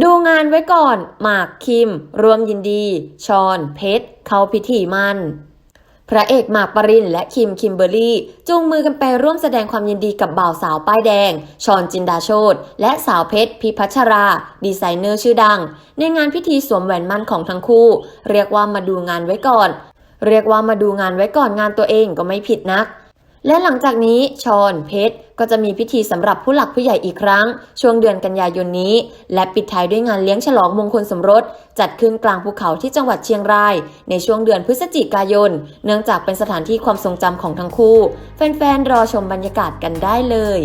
ดูงานไว้ก่อน หมากคิม รวมยินดี ชอน เพชร เข้าพิธีมันพระเอกหมากปรินและคิมคิมเบอร์รี่ จูงมือกันไปร่วมแสดงความยินดีกับบ่าวสาวป้ายแดง ชอนจินดาโชตและสาวเพชรพิพัชรา ดีไซเนอร์ชื่อดัง ในงานพิธีสวมแหวนมั่นของทั้งคู่ เรียกว่ามาดูงานไว้ก่อน เรียกว่ามาดูงานไว้ก่อนงานตัวเองก็ไม่ผิดนัก และหลังจากนี้ชอนเพชรก็จะมีพิธีสำหรับผู้หลักผู้ใหญ่อีกครั้ง ช่วงเดือนกันยายนนี้ และปิดท้ายด้วยงานเลี้ยงฉลองมงคลสมรส จัดขึ้นกลางภูเขาที่จังหวัดเชียงราย ในช่วงเดือนพฤศจิกายน เนื่องจากเป็นสถานที่ความทรงจำของทั้งคู่ แฟนๆรอชมบรรยากาศกันได้เลย